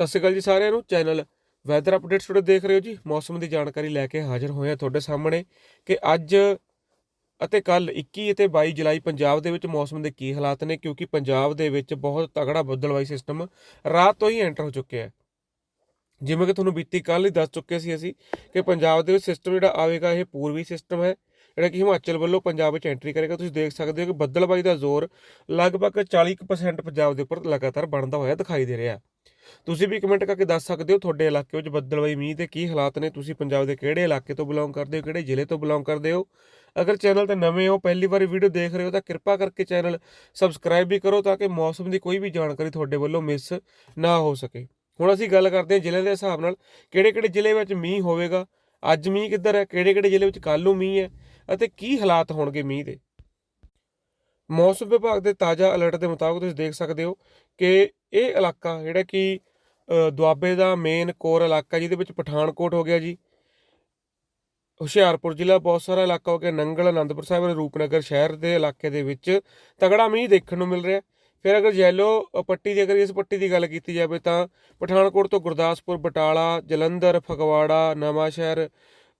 ਸਤਿ ਸ਼੍ਰੀ ਅਕਾਲ ਜੀ ਸਾਰਿਆਂ ਨੂੰ, ਚੈਨਲ ਵੈਦਰ ਅਪਡੇਟਸ ਤੁਹਾਡੇ ਦੇਖ ਰਹੇ ਹੋ ਜੀ। ਮੌਸਮ ਦੀ ਜਾਣਕਾਰੀ ਲੈ ਕੇ ਹਾਜ਼ਰ ਹੋਏ ਹਾਂ ਤੁਹਾਡੇ ਸਾਹਮਣੇ ਕਿ ਅੱਜ ਅਤੇ ਕੱਲ 21 ਅਤੇ 22 ਜੁਲਾਈ ਪੰਜਾਬ ਦੇ ਵਿੱਚ ਮੌਸਮ ਦੇ ਕੀ ਹਾਲਾਤ ਨੇ, ਕਿਉਂਕਿ ਪੰਜਾਬ ਦੇ ਵਿੱਚ ਬਹੁਤ ਤਗੜਾ ਬੱਦਲਵਾਈ ਸਿਸਟਮ ਰਾਤ ਤੋਂ ਹੀ ਐਂਟਰ ਹੋ ਚੁੱਕਿਆ ਹੈ। ਜਿਵੇਂ ਕਿ ਤੁਹਾਨੂੰ ਬੀਤੀ ਕੱਲ ਹੀ ਦੱਸ ਚੁੱਕੇ ਸੀ ਅਸੀਂ ਕਿ ਪੰਜਾਬ ਦੇ ਵਿੱਚ ਸਿਸਟਮ ਜਿਹੜਾ ਆਵੇਗਾ ਇਹ ਪੂਰਬੀ ਸਿਸਟਮ ਹੈ, ਜਿਹੜਾ ਕਿ ਹਿਮਾਚਲ ਵੱਲੋਂ ਪੰਜਾਬ ਵਿੱਚ ਐਂਟਰੀ ਕਰੇਗਾ। ਤੁਸੀਂ ਦੇਖ ਸਕਦੇ ਹੋ ਕਿ ਬੱਦਲਬਾਈ ਦਾ ਜ਼ੋਰ ਲਗਭਗ 40% ਪੰਜਾਬ ਦੇ ਉੱਪਰ ਲਗਾਤਾਰ ਬਣਦਾ ਹੋਇਆ ਦਿਖਾਈ ਦੇ ਰਿਹਾ ਤੁਸੀਂ ਵੀ ਕਮੈਂਟ ਕਰਕੇ ਦੱਸ ਸਕਦੇ ਹੋ ਤੁਹਾਡੇ ਇਲਾਕੇ ਵਿੱਚ ਬੱਦਲਵਾਈ ਮੀਂਹ ਦੇ ਕੀ ਹਾਲਾਤ ਨੇ? ਤੁਸੀਂ ਪੰਜਾਬ ਦੇ ਕਿਹੜੇ ਇਲਾਕੇ ਤੋਂ ਬਿਲੋਂਗ ਕਰਦੇ ਹੋ, ਕਿਹੜੇ ਜ਼ਿਲ੍ਹੇ ਤੋਂ ਬਿਲੋਂਗ ਕਰਦੇ ਹੋ? ਅਗਰ ਚੈਨਲ ਤੇ ਨਵੇਂ ਹੋ, ਪਹਿਲੀ ਵਾਰੀ ਵੀਡੀਓ ਦੇਖ ਰਹੇ ਹੋ ਤਾਂ ਕਿਰਪਾ ਕਰਕੇ ਚੈਨਲ ਸਬਸਕ੍ਰਾਈਬ ਵੀ ਕਰੋ ਤਾਂ ਕਿ ਮੌਸਮ ਦੀ ਕੋਈ ਵੀ ਜਾਣਕਾਰੀ ਤੁਹਾਡੇ ਵੱਲੋਂ ਮਿਸ ਨਾ ਹੋ ਸਕੇ। ਹੁਣ ਅਸੀਂ ਗੱਲ ਕਰਦੇ ਹਾਂ ਜ਼ਿਲ੍ਹੇ ਦੇ ਹਿਸਾਬ ਨਾਲ ਕਿਹੜੇ ਕਿਹੜੇ ਜ਼ਿਲ੍ਹੇ ਵਿੱਚ ਮੀਂਹ ਹੋਵੇਗਾ, ਅੱਜ ਮੀਂਹ ਕਿੱਧਰ ਹੈ ਕਿਹੜੇ ਕਿਹੜੇ ਜ਼ਿਲ੍ਹੇ ਵਿੱਚ ਕੱਲ੍ਹ ਨੂੰ ਮੀਂਹ ਹੈ ਅਤੇ ਕੀ ਹਾਲਾਤ ਹੋਣਗੇ ਮੀਂਹ ਦੇ? ਮੌਸਮ ਵਿਭਾਗ ਦੇ ਤਾਜ਼ਾ ਅਲਰਟ ਦੇ ਮੁਤਾਬਕ ਤੁਸੀਂ ਦੇਖ ਸਕਦੇ ਹੋ ਕਿ ਇਹ ਇਲਾਕਾ ਜਿਹੜਾ ਕਿ ਦੁਆਬੇ ਦਾ ਮੇਨ ਕੋਰ ਇਲਾਕਾ ਜਿਹਦੇ ਵਿੱਚ ਪਠਾਨਕੋਟ ਹੋ ਗਿਆ ਜੀ। ਹੁਸ਼ਿਆਰਪੁਰ ਜ਼ਿਲ੍ਹਾ ਬਹੁਤ ਸਾਰਾ ਇਲਾਕਾ ਹੋ ਗਿਆ। ਨੰਗਲ ਆਨੰਦਪੁਰ ਸਾਹਿਬ ਰੂਪਨਗਰ ਸ਼ਹਿਰ ਦੇ ਇਲਾਕੇ ਦੇ ਵਿੱਚ ਤਗੜਾ ਮੀਂਹ ਦੇਖਣ ਨੂੰ ਮਿਲ ਰਿਹਾ। ਫਿਰ ਅਗਰ ਯੈਲੋ ਪੱਟੀ ਦੀ ਅਗਰ ਇਸ ਪੱਟੀ ਦੀ ਗੱਲ ਕੀਤੀ ਜਾਵੇ ਤਾਂ ਪਠਾਨਕੋਟ ਤੋਂ ਗੁਰਦਾਸਪੁਰ ਬਟਾਲਾ ਜਲੰਧਰ ਫਗਵਾੜਾ ਨਵਾਂਸ਼ਹਿਰ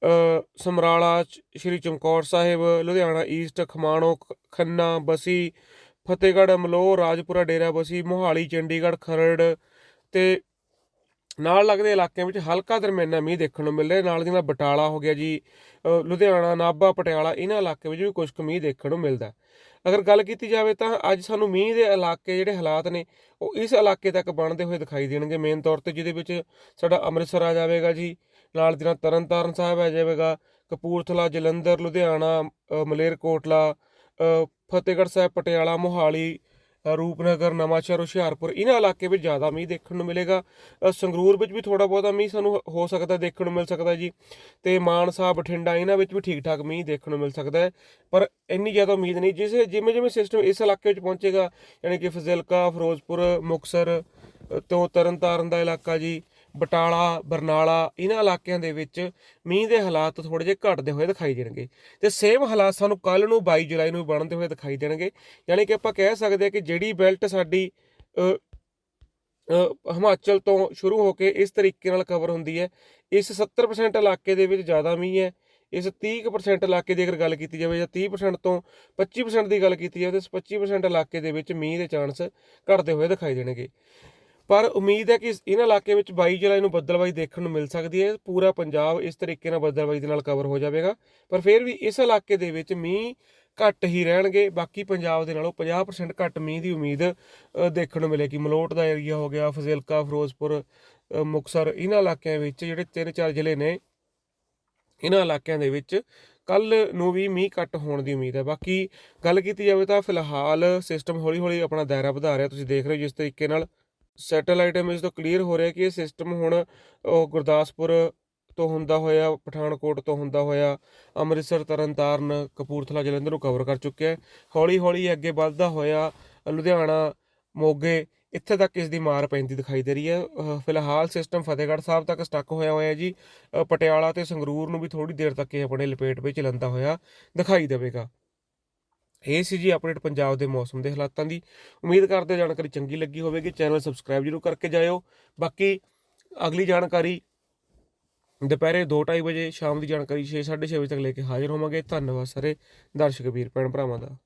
ਅ, ਸਮਰਾਲਾ ਸ਼੍ਰੀ ਚਮਕੌਰ ਸਾਹਿਬ ਲੁਧਿਆਣਾ ਈਸਟ ਖਮਾਣੋ ਖ- ਖੰਨਾ ਬਸੀ ਫਤਿਹਗੜ੍ਹ ਅਮਲੋਹ ਰਾਜਪੁਰਾ ਡੇਰਾਬਸੀ ਮੋਹਾਲੀ, ਚੰਡੀਗੜ੍ਹ, ਖਰੜ ਤੇ ਨਾਲ ਲੱਗਦੇ ਇਲਾਕਿਆਂ ਵਿੱਚ ਹਲਕਾ ਦਰਮਿਆਨਾ ਮੀਂਹ ਦੇਖਣ ਨੂੰ ਮਿਲ ਰਿਹਾ। ਨਾਲ ਦੀ ਨਾਲ ਬਟਾਲਾ ਹੋ ਗਿਆ ਜੀ ਲੁਧਿਆਣਾ, ਨਾਭਾ, ਪਟਿਆਲਾ, ਇਹਨਾਂ ਇਲਾਕਿਆਂ ਵਿੱਚ ਵੀ ਕੁਝ ਕੁ ਮੀਂਹ ਦੇਖਣ ਨੂੰ ਮਿਲਦਾ। ਅਗਰ ਗੱਲ ਕੀਤੀ ਜਾਵੇ ਤਾਂ ਅੱਜ ਸਾਨੂੰ ਮੀਂਹ ਦੇ ਇਲਾਕੇ ਜਿਹੜੇ ਹਾਲਾਤ ਨੇ, ਉਹ ਇਸ ਇਲਾਕੇ ਤੱਕ ਬਣਦੇ ਹੋਏ ਦਿਖਾਈ ਦੇਣਗੇ। ਮੇਨ ਤੌਰ ਤੇ ਜਿਹਦੇ ਵਿੱਚ ਸਾਡਾ ਅੰਮ੍ਰਿਤਸਰ ਆ ਜਾਵੇਗਾ ਜੀ, ਨਾਲ ਦੀ ਨਾਲ ਤਰਨਤਾਰਨ ਸਾਹਿਬ ਆ ਜਾਵੇਗਾ, ਕਪੂਰਥਲਾ, ਜਲੰਧਰ, ਲੁਧਿਆਣਾ ਮਲੇਰਕੋਟਲਾ ਫਤਿਹਗੜ੍ਹ ਸਾਹਿਬ ਪਟਿਆਲਾ ਮੋਹਾਲੀ ਰੂਪਨਗਰ ਨਵਾਂਸ਼ਹਿਰ ਹੁਸ਼ਿਆਰਪੁਰ ਇਹਨਾਂ ਇਲਾਕੇ ਵਿੱਚ ਜ਼ਿਆਦਾ ਮੀਂਹ ਦੇਖਣ ਨੂੰ ਮਿਲੇਗਾ। ਸੰਗਰੂਰ ਵਿੱਚ ਵੀ ਥੋੜਾ ਬਹੁਤਾ ਮੀਂਹ ਸਾਨੂੰ ਹੋ- ਸਕਦਾ ਦੇਖਣ ਨੂੰ ਮਿਲ ਸਕਦਾ ਜੀ। ਤੇ ਮਾਨਸਾ ਬਠਿੰਡਾ ਇਹਨਾਂ ਵਿੱਚ ਵੀ ਠੀਕ ਠਾਕ ਮੀਂਹ ਦੇਖਣ ਨੂੰ ਮਿਲ ਸਕਦਾ ਹੈ। ਪਰ ਇੰਨੀ ਜ਼ਿਆਦਾ ਉਮੀਦ ਨਹੀਂ ਜਿਸ ਜਿਵੇਂ ਜਿਵੇਂ ਸਿਸਟਮ ਇਸ ਇਲਾਕੇ ਵਿੱਚ ਪਹੁੰਚੇਗਾ ਯਾਨੀ ਕਿ ਫਜ਼ਿਲਕਾ ਫਿਰੋਜ਼ਪੁਰ ਮੁਕਸਰ ਅ, ਤੋਂ ਤਰਨਤਾਰਨ ਦਾ ਇਲਾਕਾ ਜੀ ਬਟਾਲਾ, ਬਰਨਾਲਾ, ਇਹਨਾਂ ਇਲਾਕਿਆਂ ਦੇ ਵਿੱਚ ਮੀਂਹ ਦੇ ਹਾਲਾਤ ਥੋੜੇ ਜਿਹੇ ਘਟਦੇ ਹੋਏ ਦਿਖਾਈ ਦੇਣਗੇ ਤੇ ਸੇਮ ਹਾਲਾਤ ਸਾਨੂੰ ਕੱਲ ਨੂੰ 22 ਜੁਲਾਈ ਨੂੰ ਬਣਦੇ ਹੋਏ ਦਿਖਾਈ ਦੇਣਗੇ, ਯਾਨੀ ਕਿ ਆਪਾਂ ਕਹਿ ਸਕਦੇ ਹਾਂ ਕਿ ਜਿਹੜੀ ਬੈਲਟ ਸਾਡੀ ਹਿਮਾਚਲ ਤੋਂ ਸ਼ੁਰੂ ਹੋ ਕੇ ਇਸ ਤਰੀਕੇ ਨਾਲ ਕਵਰ ਹੁੰਦੀ ਹੈ, ਇਸ 70% ਇਲਾਕੇ ਦੇ ਵਿੱਚ ਜ਼ਿਆਦਾ ਮੀਂਹ ਹੈ, ਇਸ 30% ਇਲਾਕੇ ਦੀ ਅਗਰ ਗੱਲ ਕੀਤੀ ਜਾਵੇ ਜਾਂ 30% ਤੋਂ 25% ਦੀ ਗੱਲ ਕੀਤੀ ਜਾਵੇ, ਤਾਂ ਇਸ 25% ਇਲਾਕੇ ਦੇ ਵਿੱਚ ਮੀਂਹ ਦੇ ਚਾਂਸ ਘਟਦੇ ਹੋਏ ਦਿਖਾਈ ਦੇਣਗੇ। ਪਰ ਉਮੀਦ ਹੈ ਕਿ ਇਹਨਾਂ ਇਲਾਕੇ ਵਿੱਚ 22 ਜੁਲਾਈ ਨੂੰ ਬੱਦਲਬਾਈ ਦੇਖਣ ਨੂੰ ਮਿਲ ਸਕਦੀ ਹੈ। ਪੂਰਾ ਪੰਜਾਬ ਇਸ ਤਰੀਕੇ ਨਾਲ ਬੱਦਲਬਾਈ ਦੇ ਨਾਲ ਕਵਰ ਹੋ ਜਾਵੇਗਾ। ਪਰ ਫਿਰ ਵੀ ਇਸ ਇਲਾਕੇ ਦੇ ਵਿੱਚ ਮੀਂਹ ਘੱਟ ਹੀ ਰਹਿਣਗੇ। ਬਾਕੀ ਪੰਜਾਬ ਦੇ ਨਾਲੋਂ 50% ਘੱਟ ਮੀਂਹ ਦੀ ਉਮੀਦ ਦੇਖਣ ਨੂੰ ਮਿਲੇਗੀ। ਮਲੋਟ ਦਾ ਏਰੀਆ ਹੋ ਗਿਆ ਫਜ਼ਿਲਕਾ ਫਿਰੋਜ਼ਪੁਰ ਅ, ਮੁਕਤਸਰ ਇਹਨਾਂ ਇਲਾਕਿਆਂ ਵਿੱਚ ਜਿਹੜੇ ਤਿੰਨ ਚਾਰ ਜ਼ਿਲ੍ਹੇ ਨੇ ਇਹਨਾਂ ਇਲਾਕਿਆਂ ਦੇ ਵਿੱਚ ਕੱਲ ਨੂੰ ਵੀ ਮੀਂਹ ਘੱਟ ਹੋਣ ਦੀ ਉਮੀਦ ਹੈ। ਬਾਕੀ ਗੱਲ ਕੀਤੀ ਜਾਵੇ ਤਾਂ ਫਿਲਹਾਲ ਸਿਸਟਮ ਹੌਲੀ ਹੌਲੀ ਆਪਣਾ ਦਾਇਰਾ ਵਧਾ ਰਿਹਾ। ਤੁਸੀਂ ਦੇਖ ਰਹੇ ਹੋ ਜਿਸ ਤਰੀਕੇ ਨਾਲ ਸੈਟੇਲਾਈਟ ਇਮੇਜ ਤੋਂ ਕਲੀਅਰ ਹੋ ਰਿਹਾ ਕਿ ਇਹ ਸਿਸਟਮ ਹੁਣ ਉਹ ਗੁਰਦਾਸਪੁਰ ਤੋਂ ਹੁੰਦਾ ਹੋਇਆ, ਪਠਾਨਕੋਟ ਤੋਂ ਹੁੰਦਾ ਹੋਇਆ, ਅੰਮ੍ਰਿਤਸਰ, ਤਰਨਤਾਰਨ, ਕਪੂਰਥਲਾ, ਜਲੰਧਰ ਨੂੰ ਕਵਰ ਕਰ ਚੁੱਕਿਆ ਹੈ। ਹੌਲੀ ਹੌਲੀ ਅੱਗੇ ਵੱਧਦਾ ਹੋਇਆ, ਲੁਧਿਆਣਾ, ਮੋਗੇ, ਇੱਥੇ ਤੱਕ ਇਸ ਦੀ ਮਾਰ ਪੈਂਦੀ ਦਿਖਾਈ ਦੇ ਰਹੀ ਹੈ। ਫਿਲਹਾਲ ਸਿਸਟਮ ਫਤਿਹਗੜ੍ਹ ਸਾਹਿਬ ਤੱਕ ਸਟਕ ਹੋਇਆ ਹੋਇਆ ਜੀ। ਪਟਿਆਲਾ ਤੇ ਸੰਗਰੂਰ ਨੂੰ ਵੀ ਥੋੜੀ ਦੇਰ ਤੱਕ ਇਹ ਆਪਣੇ ਲਪੇਟ ਵਿੱਚ ਲੰਦਾ ਹੋਇਆ ਦਿਖਾਈ ਦੇਵੇਗਾ। ਇਹ ਸੀ ਜੀ ਅਪਡੇਟ ਪੰਜਾਬ ਦੇ ਮੌਸਮ ਦੇ ਹਾਲਾਤਾਂ ਦੀ। ਉਮੀਦ ਕਰਦੇ ਜਾਣਕਾਰੀ ਚੰਗੀ ਲੱਗੀ ਹੋਵੇਗੀ। ਚੈਨਲ ਸਬਸਕ੍ਰਾਈਬ ਜਰੂਰ ਕਰਕੇ ਜਾਇਓ। ਬਾਕੀ ਅਗਲੀ ਜਾਣਕਾਰੀ ਦੁਪਹਿਰੇ 2:30 ਵਜੇ, ਸ਼ਾਮ ਦੀ ਜਾਣਕਾਰੀ 6:30 ਵਜੇ ਤੱਕ ਲੈ ਕੇ ਹਾਜ਼ਰ ਹੋਵਾਂਗੇ। ਧੰਨਵਾਦ ਸਾਰੇ। ਦਰਸ਼ਕ ਵੀਰ, ਭੈਣ ਭਰਾਵਾਂ ਦਾ।